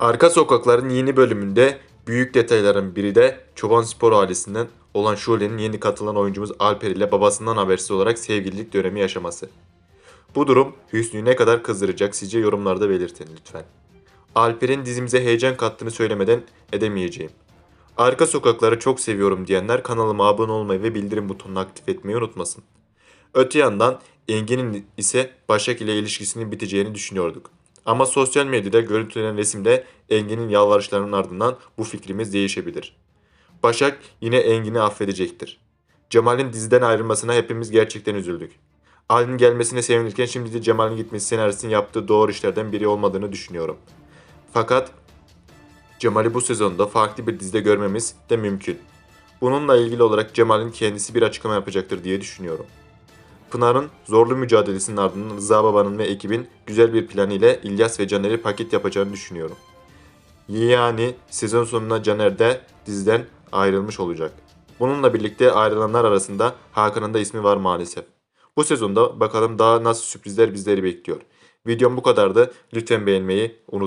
Arka Sokaklar'ın yeni bölümünde büyük detayların biri de Çoban Spor ailesinden olan Şule'nin yeni katılan oyuncumuz Alper ile babasından habersiz olarak sevgililik dönemi yaşaması. Bu durum Hüsnü'yü ne kadar kızdıracak sizce yorumlarda belirtin lütfen. Alper'in dizimize heyecan kattığını söylemeden edemeyeceğim. Arka Sokakları çok seviyorum diyenler kanalıma abone olmayı ve bildirim butonunu aktif etmeyi unutmasın. Öte yandan Engin'in ise Başak ile ilişkisinin biteceğini düşünüyorduk. Ama sosyal medyada görüntülenen resimde Engin'in yalvarışlarının ardından bu fikrimiz değişebilir. Başak yine Engin'i affedecektir. Cemal'in diziden ayrılmasına hepimiz gerçekten üzüldük. Ali'nin gelmesine sevinirken şimdi de Cemal'in gitmesi senaristin yaptığı doğru işlerden biri olmadığını düşünüyorum. Fakat Cemal'i bu sezonda farklı bir dizide görmemiz de mümkün. Bununla ilgili olarak Cemal'in kendisi bir açıklama yapacaktır diye düşünüyorum. Pınar'ın zorlu mücadelesinin ardından Rıza Baba'nın ve ekibin güzel bir planı ile İlyas ve Caner'i paket yapacağını düşünüyorum. Yani sezon sonuna Caner de diziden ayrılmış olacak. Bununla birlikte ayrılanlar arasında Hakan'ın da ismi var maalesef. Bu sezonda bakalım daha nasıl sürprizler bizleri bekliyor. Videom bu kadardı. Lütfen beğenmeyi unutmayın.